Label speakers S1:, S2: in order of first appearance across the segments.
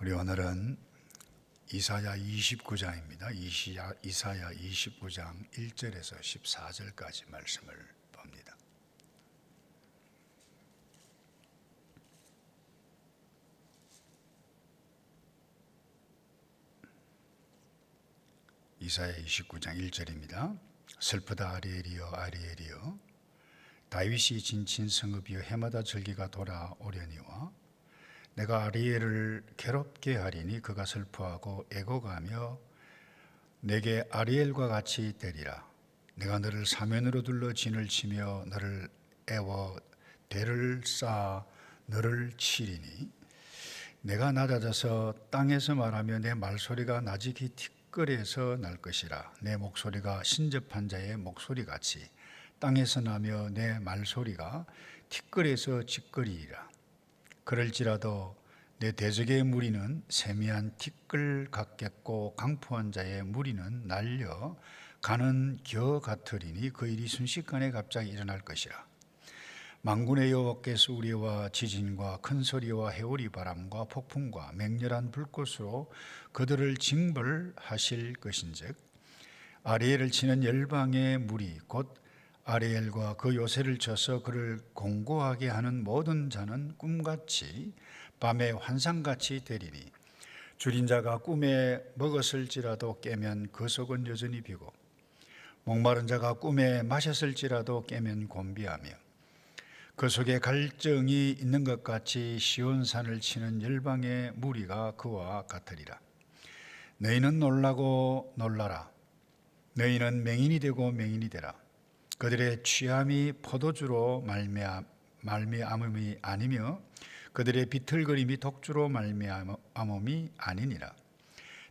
S1: 우리 오늘은 이사야 29장입니다. 이시야, 이사야 29장 1절에서 14절까지 말씀을 봅니다. 이사야 29장 1절입니다. 슬프다 아리엘이여 아리엘이여 다윗이 진친 성읍이여 해마다 절기가 돌아오려니와 내가 아리엘을 괴롭게 하리니 그가 슬퍼하고 애고가며 내게 아리엘과 같이 되리라. 내가 너를 사면으로 둘러 진을 치며 너를 애워 대를 쌓아 너를 치리니. 내가 낮아져서 땅에서 말하며 내 말소리가 나직히 티끌에서 날 것이라. 내 목소리가 신접한 자의 목소리 같이 땅에서 나며 내 말소리가 티끌에서 찌꺼리이라 그럴지라도 내 대적의 무리는 세미한 티끌 같겠고 강포한 자의 무리는 날려 가는 겨 같으리니 그 일이 순식간에 갑자기 일어날 것이라. 망군의 여호와께서 우리와 지진과 큰 소리와 해오리 바람과 폭풍과 맹렬한 불꽃으로 그들을 징벌하실 것인즉 아리엘을 치는 열방의 무리 곧 아리엘과 그 요새를 쳐서 그를 공고하게 하는 모든 자는 꿈같이 밤에 환상같이 되리니 줄인 자가 꿈에 먹었을지라도 깨면 그 속은 여전히 비고 목마른 자가 꿈에 마셨을지라도 깨면 곤비하며 그 속에 갈증이 있는 것 같이 시온산을 치는 열방의 무리가 그와 같으리라. 너희는 놀라고 놀라라. 너희는 맹인이 되고 맹인이 되라. 그들의 취함이 포도주로 말미암 말미암음이 아니며 그들의 비틀거림이 독주로 말미암음이 아니니라.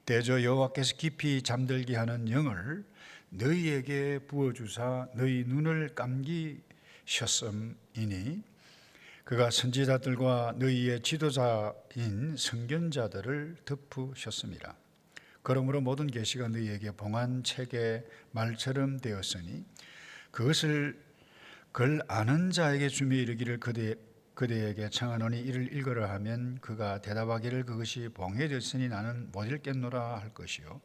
S1: 대저 여호와께서 깊이 잠들게 하는 영을 너희에게 부어 주사 너희 눈을 감기셨음이니 그가 선지자들과 너희의 지도자인 선견자들을 덮으셨습니다. 그러므로 모든 계시가 너희에게 봉한 책의 말처럼 되었으니 그것을 글 아는 자에게 주며 이르기를 그대 그대에게 청하노니 이를 읽으라 하면 그가 대답하기를 그것이 봉해졌으니 나는 못 읽겠노라 할 것이요.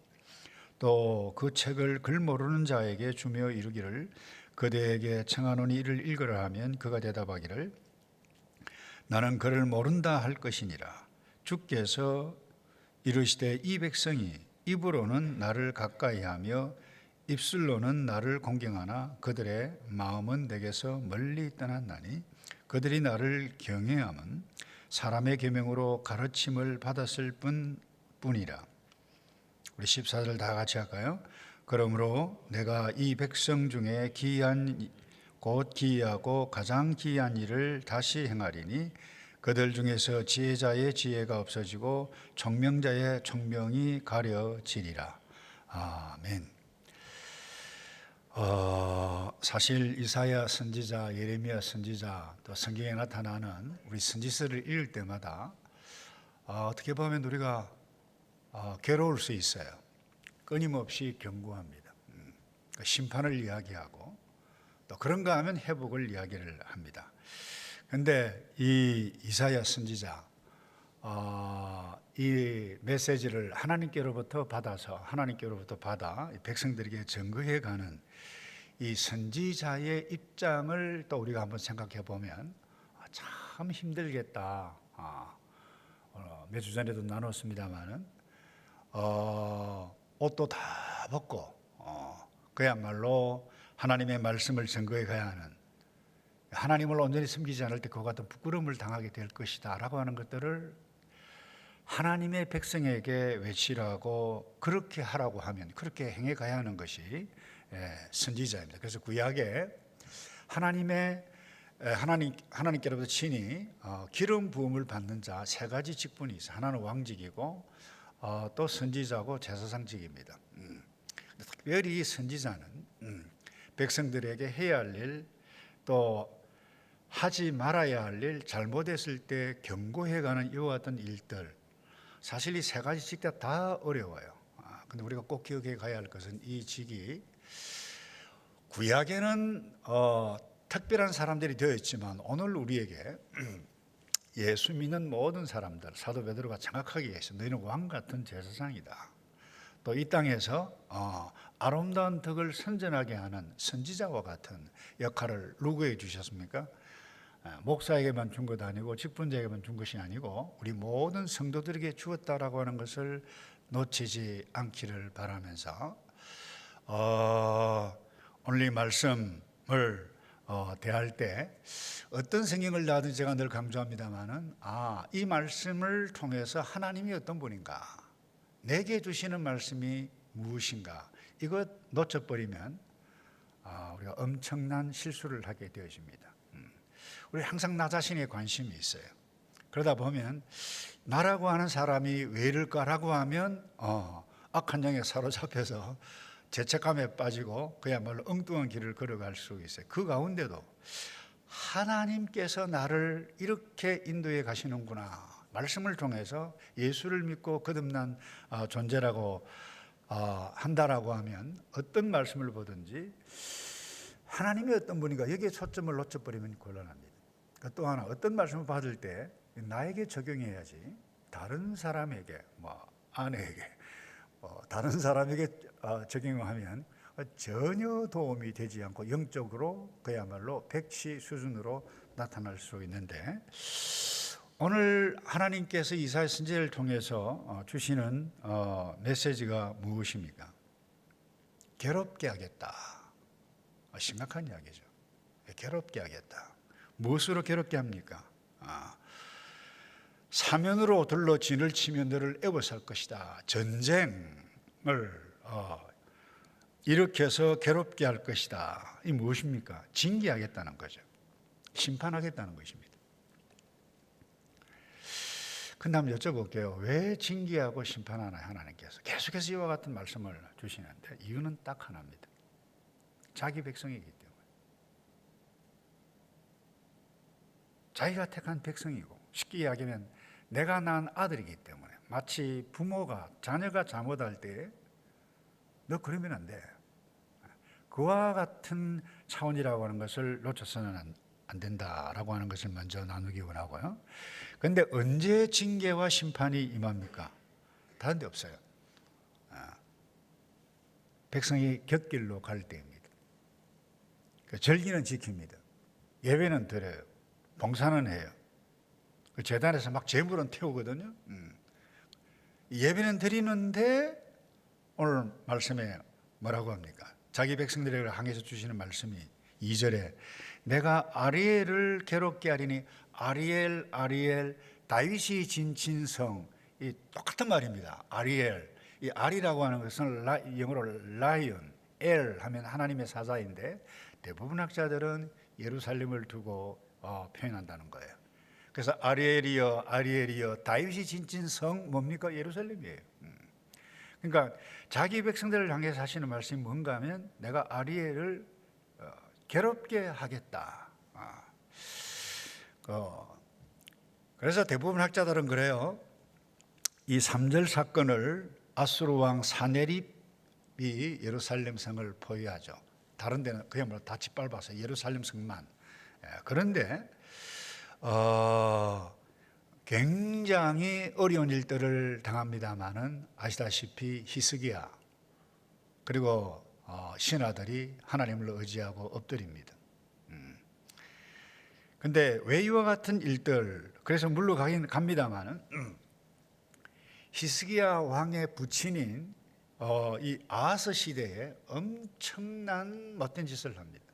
S1: 또 그 책을 글 모르는 자에게 주며 이르기를 그대에게 청하노니 이를 읽으라 하면 그가 대답하기를 나는 그를 모른다 할 것이니라. 주께서 이르시되 이 백성이 입으로는 나를 가까이하며 입술로는 나를 공경하나 그들의 마음은 내게서 멀리 떠났나니 그들이 나를 경외함은 사람의 계명으로 가르침을 받았을 뿐 뿐이라. 우리 14절 다 같이 할까요? 그러므로 내가 이 백성 중에 기이한 곧 기이하고 가장 기이한 일을 다시 행하리니 그들 중에서 지혜자의 지혜가 없어지고 총명자의 총명이 가려지리라. 아멘. 어, 사실 이사야 선지자, 예레미야 선지자, 또 성경에 나타나는 우리 선지서를 읽을 때마다 어, 어떻게 보면 우리가 어, 괴로울 수 있어요. 끊임없이 경고합니다. 음, 그 심판을 이야기하고 또 그런가 하면 회복을 이야기를 합니다. 그런데 이 이사야 선지자 어, 이 메시지를 하나님께로부터 받아서 하나님께로부터 받아 백성들에게 증거해 가는 이 선지자의 입장을 또 우리가 한번 생각해 보면 아, 참 힘들겠다. 아, 어, 몇주 전에도 나눴습니다만은 어, 옷도 다 벗고 어, 그야말로 하나님의 말씀을 증거해 가야 하는 하나님을 온전히 섬기지 않을 때 그와 같은 부끄러움을 당하게 될 것이다라고 하는 것들을 하나님의 백성에게 외치라고 그렇게 하라고 하면 그렇게 행해 가야 하는 것이 예, 선지자입니다. 그래서 구약에 하나님의 하나님 하나님께로부터 친히 어, 기름 부음을 받는 자 세 가지 직분이 있어요. 하나는 왕직이고 어, 또 선지자고 제사장직입니다. 음. 특별히 선지자는 음, 백성들에게 해야 할 일, 또 하지 말아야 할 일, 잘못했을 때 경고해가는 이와 같은 일들, 사실 이 세 가지 직다 다 어려워요. 아, 근데 우리가 꼭 기억해 가야 할 것은 이 직이 구약에는 어, 특별한 사람들이 되어 있지만 오늘 우리에게 예수 믿는 모든 사람들 사도 베드로가 정확하게 얘기했어요. 너희는 왕 같은 제사장이다. 또 이 땅에서 어, 아름다운 덕을 선전하게 하는 선지자와 같은 역할을 누구에게 주셨습니까? 아, 목사에게만 준 것 아니고 직분자에게만 준 것이 아니고 우리 모든 성도들에게 주었다라고 하는 것을 놓치지 않기를 바라면서 어, 오늘 이 말씀을 어, 대할 때 어떤 성경을 나든지 제가 늘 강조합니다만은 아, 이 말씀을 통해서 하나님이 어떤 분인가 내게 주시는 말씀이 무엇인가 이것 놓쳐버리면 아, 우리가 엄청난 실수를 하게 되어집니다. 음. 우리 항상 나 자신에 관심이 있어요. 그러다 보면 나라고 하는 사람이 왜 이럴까라고 하면 어, 악한 영에 사로잡혀서 죄책감에 빠지고 그야말로 엉뚱한 길을 걸어갈 수 있어요. 그 가운데도 하나님께서 나를 이렇게 인도해 가시는구나. 말씀을 통해서 예수를 믿고 거듭난 아, 존재라고 아, 한다라고 하면 어떤 말씀을 보든지 하나님이 어떤 분인가 여기에 초점을 놓쳐버리면 곤란합니다. 그또 하나 어떤 말씀을 받을 때 나에게 적용해야지 다른 사람에게 뭐 아내에게 뭐 다른 사람에게 어, 적용하면 전혀 도움이 되지 않고 영적으로 그야말로 백시 수준으로 나타날 수 있는데 오늘 하나님께서 이사야 선지자를 통해서 어, 주시는 어, 메시지가 무엇입니까? 괴롭게 하겠다. 아, 심각한 이야기죠. 괴롭게 하겠다. 무엇으로 괴롭게 합니까? 아, 사면으로 둘러 진을 치며 너를 애워살 것이다. 전쟁을 어, 일으켜서 괴롭게 할 것이다. 이 무엇입니까? 징계하겠다는 거죠. 심판하겠다는 것입니다. 근데 한번 여쭤볼게요. 왜 징계하고 심판하나요, 하나님께서? 계속해서 이와 같은 말씀을 주시는데 이유는 딱 하나입니다. 자기 백성이기 때문에. 자기가 택한 백성이고 쉽게 이야기하면 내가 낳은 아들이기 때문에 마치 부모가 자녀가 잘못할 때 너 그러면 안 돼. 그와 같은 차원이라고 하는 것을 놓쳐서는 안, 안 된다라고 하는 것을 먼저 나누기 원하고요. 그런데 언제 징계와 심판이 임합니까? 다른 데 없어요. 아, 백성이 곁길로 갈 때입니다. 그 절기는 지킵니다. 예배는 드려요. 봉사는 해요. 그 재단에서 막 재물은 태우거든요. 음. 예배는 드리는데 오늘 말씀에 뭐라고 합니까? 자기 백성들에게 항해서 주시는 말씀이 2절에 내가 아리엘을 괴롭게 하리니 아리엘 아리엘 다윗이 진친성 이 똑같은 말입니다. 아리엘 이 아리라고 하는 것은 라, 영어로 라이언 엘 하면 하나님의 사자인데 대부분 학자들은 예루살렘을 두고 어, 표현한다는 거예요. 그래서 아리엘이여 아리엘이여 다윗이 진친 성 뭡니까 예루살렘이에요. 음. 그러니까 자기 백성들을 향해서 하시는 말씀이 뭔가 하면 내가 아리엘을 어, 괴롭게 하겠다. 아. 어, 그래서 대부분 학자들은 그래요. 이 3절 사건을 아수르 왕 사네립이 예루살렘 성을 포위하죠. 다른 데는 그야말로 다 짓밟아서 예루살렘 성만. 예, 그런데 어, 굉장히 어려운 일들을 당합니다마는 아시다시피 히스기야 그리고 어, 신하들이 하나님을 의지하고 엎드립니다. 음. 근데 왜 이와 같은 일들 그래서 물러가긴 갑니다마는 음. 히스기야 왕의 부친인 어, 이 아하스 시대에 엄청난 못된 짓을 합니다.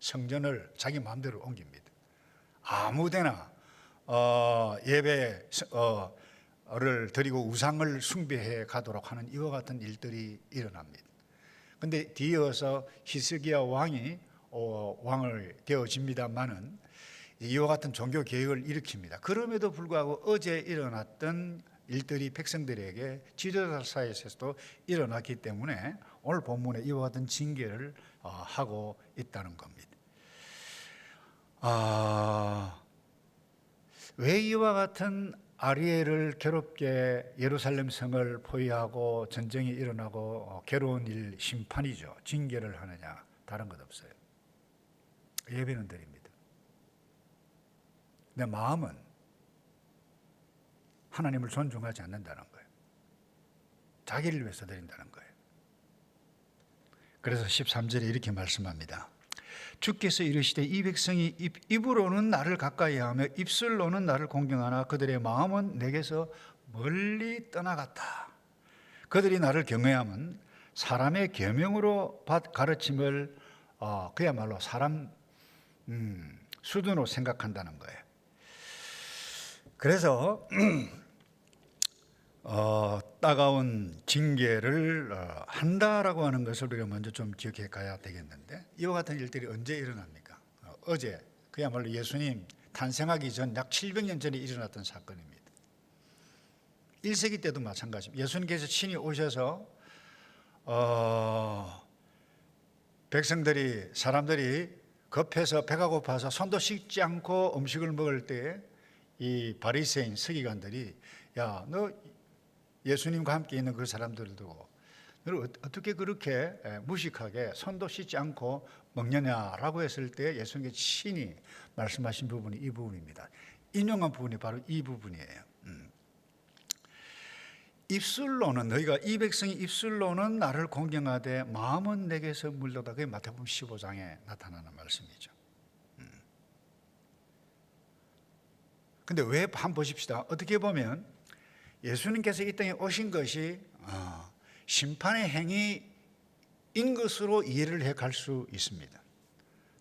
S1: 성전을 자기 마음대로 옮깁니다. 아무데나 어, 예배를 드리고 우상을 숭배해 가도록 하는 이와 같은 일들이 일어납니다. 근데 뒤이어서 히스기야 왕이 어, 왕을 되어집니다만은 이와 같은 종교 개혁을 일으킵니다. 그럼에도 불구하고 어제 일어났던 일들이 백성들에게 지도자 사이에서도 일어났기 때문에 오늘 본문에 이와 같은 징계를 어, 하고 있다는 겁니다. 아, 왜 이와 같은 아리엘을 괴롭게 예루살렘 성을 포위하고 전쟁이 일어나고 어, 괴로운 일 심판이죠. 징계를 하느냐 다른 것 없어요. 예배는 드립니다. 내 마음은 하나님을 존중하지 않는다는 거예요. 자기를 위해서 드린다는 거예요. 그래서 13절에 이렇게 말씀합니다. 주께서 이르시되 이 백성이 입, 입으로는 나를 가까이 하며 입술로는 나를 공경하나 그들의 마음은 내게서 멀리 떠나갔다. 그들이 나를 경외하면 사람의 계명으로 받 가르침을 어, 그야말로 사람 음, 수준으로 생각한다는 거예요. 그래서 어, 따가운 징계를 어, 한다라고 하는 것을 우리가 먼저 좀 기억해 가야 되겠는데 이와 같은 일들이 언제 일어납니까? 어, 어제 그야말로 예수님 탄생하기 전 약 700년 전에 일어났던 사건입니다. 1세기 때도 마찬가지입니다. 예수님께서 친히 오셔서 어, 백성들이 사람들이 급해서 배가 고파서 손도 씻지 않고 음식을 먹을 때이 바리새인 서기관들이 야 너 예수님과 함께 있는 그 사람들을 두고 어- 어떻게 그렇게 에, 무식하게 손도 씻지 않고 먹느냐라고 했을 때 예수님께 친히 말씀하신 부분이 이 부분입니다. 인용한 부분이 바로 이 부분이에요. 음. 입술로는 너희가 이 백성이 입술로는 나를 공경하되 마음은 내게서 물러다 그게 마태복음 15장에 나타나는 말씀이죠. 음. 근데 왜 한번 보십시다. 어떻게 보면 예수님께서 이 땅에 오신 것이 어, 심판의 행위인 것으로 이해를 해 갈 수 있습니다.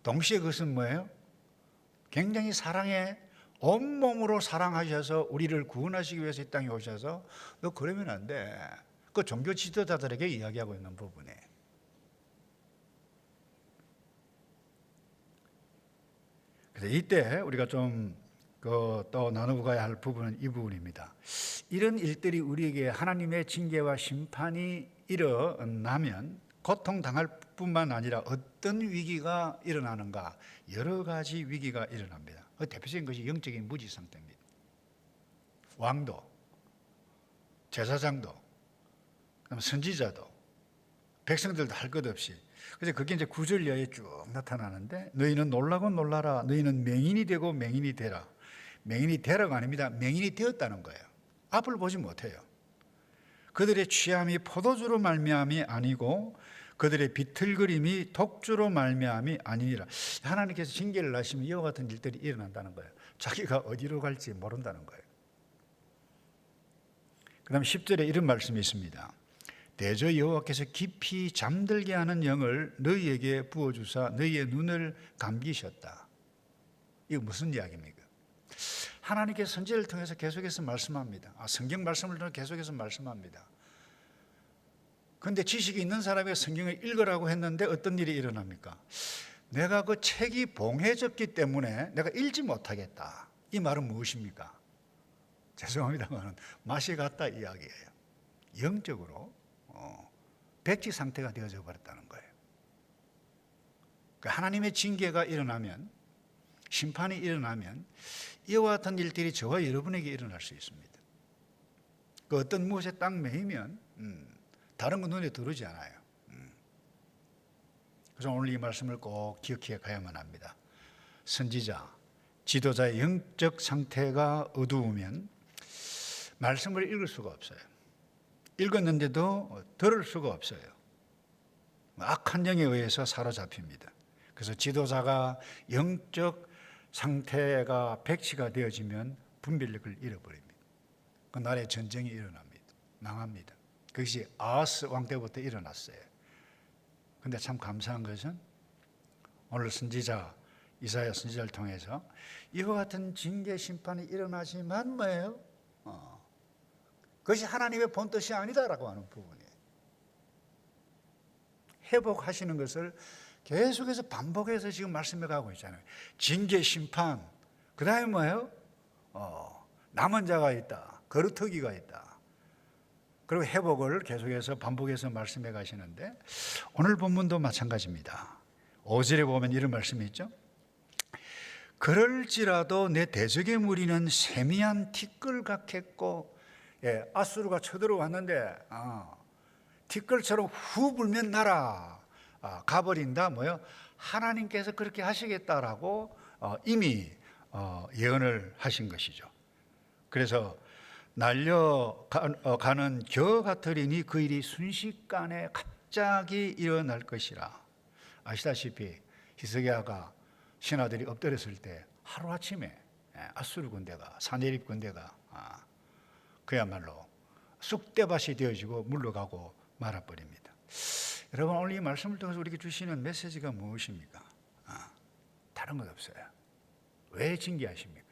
S1: 동시에 그것은 뭐예요? 굉장히 사랑에 온몸으로 사랑하셔서 우리를 구원하시기 위해서 이 땅에 오셔서 너 그러면 안 돼. 그 종교 지도자들에게 이야기하고 있는 부분에. 그래서 이때 우리가 좀 그 또 나누고 가야 할 부분은 이 부분입니다. 이런 일들이 우리에게 하나님의 징계와 심판이 일어나면 고통 당할 뿐만 아니라 어떤 위기가 일어나는가 여러 가지 위기가 일어납니다. 그 대표적인 것이 영적인 무지 상태입니다. 왕도, 제사장도, 그다음 선지자도, 백성들도 할 것 없이. 그래서 그게 이제 구절 이하에 쭉 나타나는데 너희는 놀라고 놀라라. 너희는 맹인이 되고 맹인이 되라. 맹인이 되라가 아닙니다. 맹인이 되었다는 거예요. 앞을 보지 못해요. 그들의 취함이 포도주로 말미암이 아니고 그들의 비틀거림이 독주로 말미암이 아니니라. 하나님께서 징계를 하시면 이와 같은 일들이 일어난다는 거예요. 자기가 어디로 갈지 모른다는 거예요. 그다음 10절에 이런 말씀이 있습니다. 대저 여호와께서 깊이 잠들게 하는 영을 너희에게 부어 주사 너희의 눈을 감기셨다. 이거 무슨 이야기입니까? 하나님께서 선지를 통해서 계속해서 말씀합니다. 아, 성경 말씀을 통해 계속해서 말씀합니다. 근데 지식이 있는 사람이 성경을 읽으라고 했는데 어떤 일이 일어납니까? 내가 그 책이 봉해졌기 때문에 내가 읽지 못하겠다. 이 말은 무엇입니까? 죄송합니다만 맛이 갔다 이야기예요. 영적으로 어, 백지 상태가 되어져 버렸다는 거예요. 그러니까 하나님의 징계가 일어나면 심판이 일어나면 이와 같은 일들이 저와 여러분에게 일어날 수 있습니다. 그 어떤 무엇에 딱 매이면 음, 다른 건 눈에 들어오지 않아요. 음. 그래서 오늘 이 말씀을 꼭 기억해 가야만 합니다. 선지자, 지도자의 영적 상태가 어두우면 말씀을 읽을 수가 없어요. 읽었는데도 들을 수가 없어요. 악한 영에 의해서 사로잡힙니다. 그래서 지도자가 영적 상태가 백치가 되어지면 분별력을 잃어버립니다. 그 나라에 전쟁이 일어납니다. 망합니다. 그것이 아하스 왕 때부터 일어났어요. 근데 참 감사한 것은 오늘 선지자 이사야 선지자를 통해서 이와 같은 징계 심판이 일어나지만 뭐예요? 어, 그것이 하나님의 본 뜻이 아니다라고 하는 부분이에요. 회복하시는 것을 계속해서 반복해서 지금 말씀해 가고 있잖아요. 징계 심판, 그 다음에 뭐예요? 어, 남은 자가 있다. 거루터기가 있다. 그리고 회복을 계속해서 반복해서 말씀해 가시는데 오늘 본문도 마찬가지입니다. 5절에 보면 이런 말씀이 있죠. 그럴지라도 내 대적의 무리는 세미한 티끌 같겠고 예, 아수르가 쳐들어왔는데 아, 티끌처럼 후 불면 나라 아, 가버린다 뭐요? 하나님께서 그렇게 하시겠다라고 어, 이미 어, 예언을 하신 것이죠. 그래서 날려가는 겨 같으리니 그 일이 순식간에 갑자기 일어날 것이라. 아시다시피 히스기야가 신하들이 엎드렸을 때 하루 아침에 아수르 군대가 사내립 군대가 아, 그야말로 쑥대밭이 되어지고 물러가고 말아버립니다. 여러분 오늘 이 말씀을 통해서 우리에게 주시는 메시지가 무엇입니까? 아, 다른 것 없어요. 왜 징계하십니까?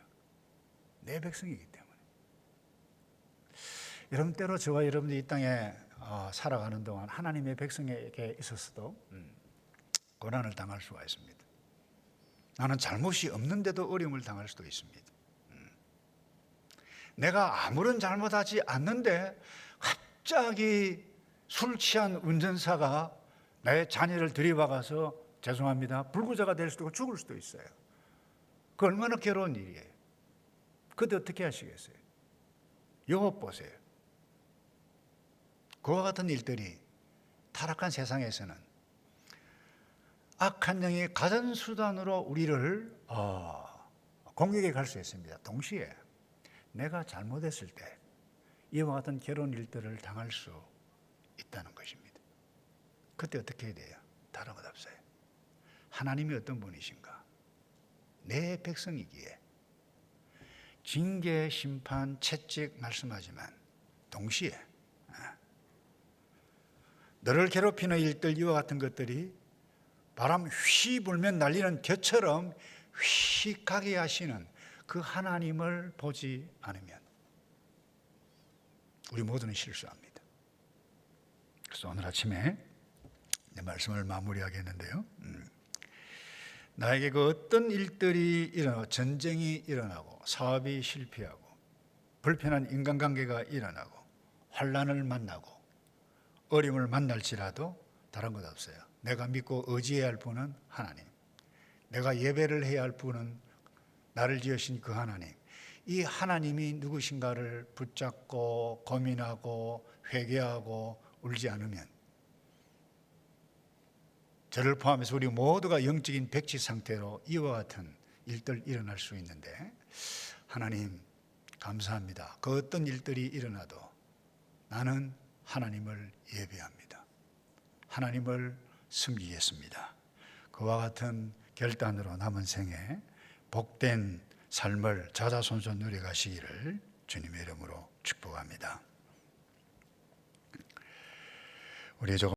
S1: 내 백성이기 때문에. 여러분 때로 저와 여러분들이 이 땅에 어, 살아가는 동안 하나님의 백성에게 있어서도 음, 고난을 당할 수가 있습니다. 나는 잘못이 없는데도 어려움을 당할 수도 있습니다. 음. 내가 아무런 잘못하지 않는데 갑자기 술 취한 운전사가 나의 자녀를 들이박아서 죄송합니다 불구자가 될 수도 있고 죽을 수도 있어요. 그 얼마나 괴로운 일이에요. 그때 어떻게 하시겠어요? 영업 보세요. 그와 같은 일들이 타락한 세상에서는 악한 영의 가전 수단으로 우리를 어, 공격해 갈수 있습니다. 동시에 내가 잘못했을 때 이와 같은 괴로운 일들을 당할 수 있다는 것입니다. 그때 어떻게 해야 돼요? 것 없어요. 하나님이 어떤 분이신가? 내 백성이기에 징계, 심판, 채찍 말씀하지만 동시에 아, 너를 괴롭히는 일들 이와 같은 것들이 바람 휘 불면 날리는 겨처럼 휙 가게 하시는 그 하나님을 보지 않으면 우리 모두는 실수합니다. 그래서 오늘 아침에 내 말씀을 마무리하겠는데요. 음. 나에게 그 어떤 일들이 일어나고 전쟁이 일어나고 사업이 실패하고 불편한 인간관계가 일어나고 환란을 만나고 어려움을 만날지라도 다른 것 없어요. 내가 믿고 의지해야 할 분은 하나님. 내가 예배를 해야 할 분은 나를 지으신 그 하나님. 이 하나님이 누구신가를 붙잡고 고민하고 회개하고 울지 않으면 저를 포함해서 우리 모두가 영적인 백지 상태로 이와 같은 일들 일어날 수 있는데 하나님 감사합니다. 그 어떤 일들이 일어나도 나는 하나님을 예배합니다. 하나님을 숨기겠습니다. 그와 같은 결단으로 남은 생에 복된 삶을 자자손손 누려가시기를 주님의 이름으로 축복합니다. 우리 조금